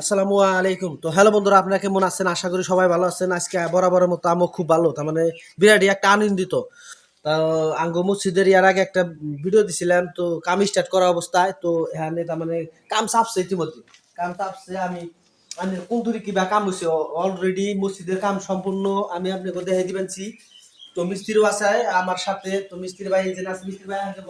আসসালামু আলাইকুম। তো হ্যালো বন্ধুরা, আপনারা কেমন আছেন? আশা করি সবাই ভালো আছেন। আজকে বরাবরের মতো আমও খুব ভালো। তার মানে বিরাটই একটা আনন্দিত। তা আঙ্গ মসজিদের ইয়ার আগে একটা ভিডিও দিছিলাম, তো কাম স্টার্ট করা অবস্থায়, তো এখানে তার মানে কাম চাপছে ইতিমধ্যে। কাম চাপছে, আমি আমি কোনতুরি কিবা কাম হয়েছে অলরেডি মসজিদের কাম সম্পূর্ণ আমি আপনাকে দেখাই দিবেনছি তো মিস্ত্রিও আছে, আমার সাথে, তো মিস্ত্রি ভাই যে আছে, মিস্ত্রি ভাই আনতে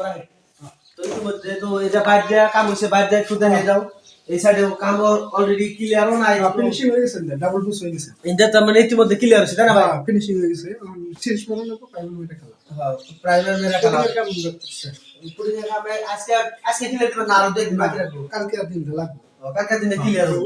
তো ইতিমধ্যে তো এটা বাইর কাম হয়েছে বাইর একটু দেখে দাও। এই সাইডে কাম অলরেডি ক্লিয়ারও নাই ফিনিশিং হয়ে গেছে ডাবল বুস হয়ে গেছে। এটা তার মানে ইতিমধ্যে ক্লিয়ার হয়েছে তাই না ভাই? ফিনিশিং হয়ে গেছে শেষ পর্যন্ত পাইবো এটা খেলা। প্রাইমারি মেরা কাম কেমন লাগছে পুরি কামে আজকে আজকে ক্লিয়ার না আরও বাকি রাখব কালকে দিন লাগবে। কালকে দিনে ক্লিয়ার হবে।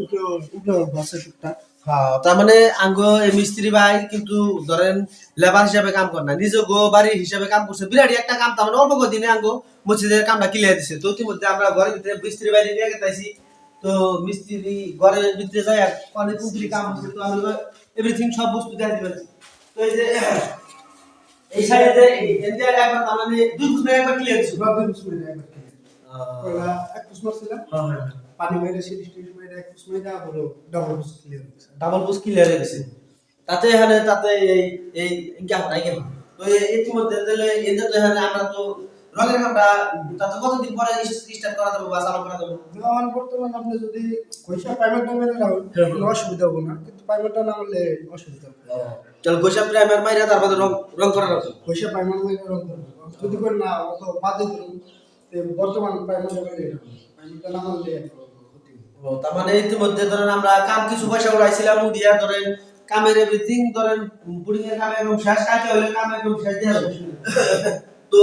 উপরে বাসে টুকটাক হ্যাঁ তার মানে আঙ্গ মিস্ত্রি ভাই কিন্তু ধরেন লেবার হিসাবে কাম করে না নিজ গো বাড়ির হিসাবে কাম করছে। বিরাট একটা কাম তার মানে অল্প দিনে আঙ্গ মসজিদের কামটা ক্লিয়ার দিছে। তো ইতিমধ্যে আমরা ঘরের ভিতরে মিস্ত্রি বাইরে নিয়ে গেতাইছি। তো মিস্ত্রি ঘরের ভিতরে আর অনেক কুন্ত্রি কাম হচ্ছে তো আমি এভরিথিং সব বস্তু দিয়ে দিবেন। তো এই যে এই সাইডে এতে একবার তার মানে দুই ফুট একবার ক্লিয়ার দিছে সব দিন সুরে একবার ওলা এক কুস মারছিলাম পানি মেরে সিরিজ টিরিজ মেরে এক কুস মেরে আবার ডাবল বুস ক্লিয়ার হয়েছে। ডাবল পোস্ট ক্লিয়ার হয়ে গেছে। তাতে এখানে তাতে এই এই ইনকাম নাই কেন? তো এই ইতিমধ্যে তাহলে এদের তো এখানে আমরা তো রঙের কামটা তাতে কতদিন পরে স্টার্ট করা যাবে বা চালু করা যাবে? এখন বর্তমান আপনি যদি মেরে রাখুন কোনো অসুবিধা হবে না কিন্তু পেমেন্টটা না হলে অসুবিধা হবে। চল গোসা প্রাইমার মাইরা তারপরে রং রং করা যাবে পয়সা পেমেন্ট মেরে রং করব যদি করে না অত বাদে করুন তো বর্তমান পেমেন্টটা মেরে পেমেন্টটা না তার মানে ইতিমধ্যে ধরেন আমরা কাম কিছু পয়সা উড়াইছিলাম দিয়া ধরেন কামের এভরিথিং ধরেন পুডিং এর কাম একদম শেষ কাকে হলে কাম একদম শেষ দিয়ে তো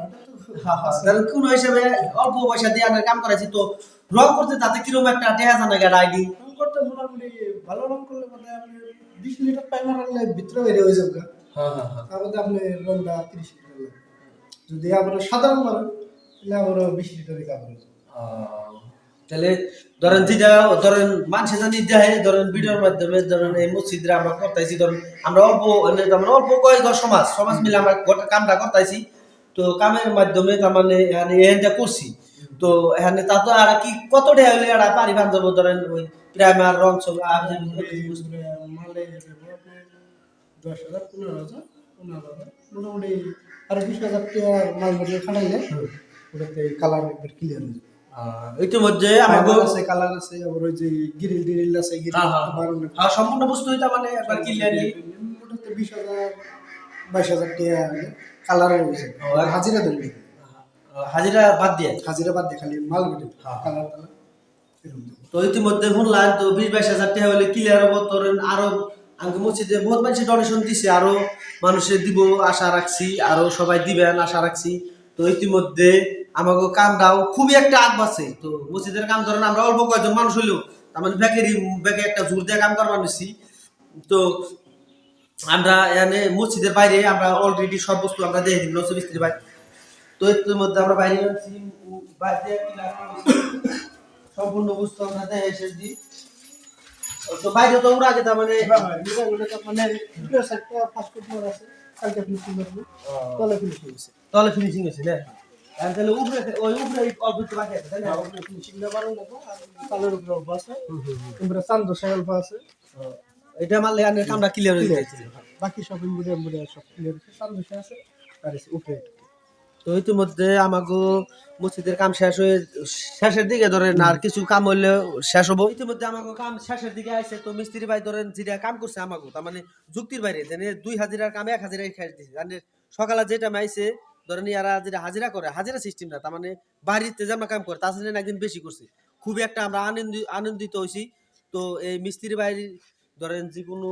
ধরেন কোন হিসাবে অল্প পয়সা দিয়ে আনার কাম করাইছি তো রং করতে তাতে কীরকম একটা জানা গেল আইডি? রং করতে মোটামুটি ভালো রং করলে মানে আপনি বিশ লিটার আনলে ভিতরে বেরিয়ে হয়ে যাবে হ্যাঁ হ্যাঁ হ্যাঁ তার আপনি রংটা তিরিশ লিটার যদি সাধারণ মারেন তাহলে বিশ কাপড় তাহলে ধরেন যেটা ধরেন মানুষে জানি দেয় ধরেন ভিডিওর মাধ্যমে ধরেন এই মসজিদরা আমরা করতেছি ধরেন আমরা অল্প মানে অল্প কয়েক সমাজ সমাজ মিলে আমরা গোটা কামটা করতেছি তো কামের মাধ্যমে তার মানে এখানে এখানটা করছি। তো এখানে তা তো আর কি কত টাকা হলে আর পারি বান্ধব ধরেন ওই প্রাইমার রং সব আর দশ হাজার পনেরো হাজার পনেরো হাজার মোটামুটি আর বিশ হাজার টাকা মাল মধ্যে খাটাইলে ওটাতে কালার একবার ক্লিয়ার হয়ে যাবে ইতিমধ্যে আমাকে কালার আছে কালার আছে আবার ওই যে গ্রিল আছে গ্রিল হ্যাঁ, হ্যাঁ। আর সম্পূর্ণ বস্তু এটা মানে একবার ক্লিয়ারলি ওটাতে বিশ হাজার বাইশ হাজার টাকা কালার হয়েছে আর- হাজিরা ধরবে হাজিরা বাদ দিয়ে? হাজিরা বাদ দিয়ে খালি মাল মেটে হ্যাঁ। কালার কালার তো ইতিমধ্যে শুনলাম তো বিশ বাইশ হাজার টাকা হলে ক্লিয়ার হব। ধরেন আরও আমাকে মসজিদে বহুত মানুষের ডোনেশন দিছে আরও মানুষের দিব আশা রাখছি আরও সবাই দিবেন আশা রাখছি। তো ইতিমধ্যে আমাকে কামটাও খুবই একটা আগ বাড়ছে। তো মসজিদের কাম ধরেন আমরা অল্প কয়েকজন মানুষ হইলেও তার মানে ব্যাকেরই ব্যাকে একটা জোর দিয়ে কাম করবার নিছি তো আমরা এখানে মসজিদের বাইরে আমরা অলরেডি সব বস্তু আমরা দেখে দিই নসর মিস্ত্রি ভাই তো এর মধ্যে আমরা বাইরে বাইরে? সম্পূর্ণ বস্তু আমরা দেখে এসেছি তো বাইরে তো ওরা আগে মানে হ্যাঁ, হ্যাঁ, মানে কালকে ফিনিশিং করব তলে ফিনিশিং হয়েছে তলে ফিনিশিং হয়েছে না? আর তাহলে উপরে ওই উপরে অল্প একটু বাকি আছে তাই না? ফিনিশিং দেওয়ার আর কালের উপরে অল্প আছে। এবারে চান্দ সাই অল্প আছে। এটা মারলে আনের কামটা ক্লিয়ার হয়ে যাচ্ছে বাকি সব ইম্বুড়ে ইম্বুড়ে সব ক্লিয়ার সাই আছে আর উপরে। তো ইতিমধ্যে আমাকে মসজিদের কাম শেষ হয়ে শেষের দিকে ধরেন আর কিছু কাম হইলে শেষ হব। ইতিমধ্যে আমাকে কাম শেষের দিকে আইছে তো মিস্ত্রি ভাই ধরেন যেটা কাম করছে আমাকে তার মানে যুক্তির বাইরে যেন দুই হাজিরার কামে এক হাজিরাই খেয়ে দিছে। মানে সকালে যেটা আইছে ধরেন ইয়ারা যেটা হাজিরা করে হাজিরা সিস্টেম না তার মানে বাড়িতে যেমন কাম করে তার সাথে একদিন বেশি করছে। খুবই একটা আমরা আনন্দিত আনন্দিত হয়েছি তো এই মিস্ত্রি ভাই ধরেন যে কোনো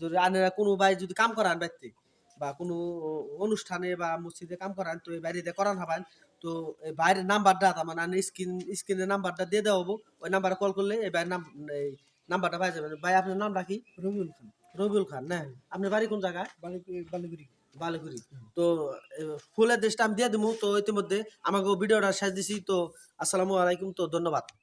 যদি আনেরা কোনো ভাই যদি কাম করান বাড়িতে বা কোনো অনুষ্ঠানে বা মসজিদে কাম করান তো এই বাড়িতে করান হবেন তো এই বাইরের নাম্বারটা তার মানে স্ক্রিন স্ক্রিনের নাম্বারটা দিয়ে দেওয়া হব ওই নাম্বারে কল করলে এই বাইরের নাম এই নাম্বারটা পাই যাবেন ভাই আপনার নামটা কি রবিউল খান। রবিউল খান না? আপনার বাড়ি কোন জায়গায়? বালিপুরি বালিগুড়ি তো ফুলের দেশটা আমি দিয়ে দিব তো ইতিমধ্যে আমাকে ভিডিওটা শেষ দিছি তো আসসালামু আলাইকুম তো ধন্যবাদ।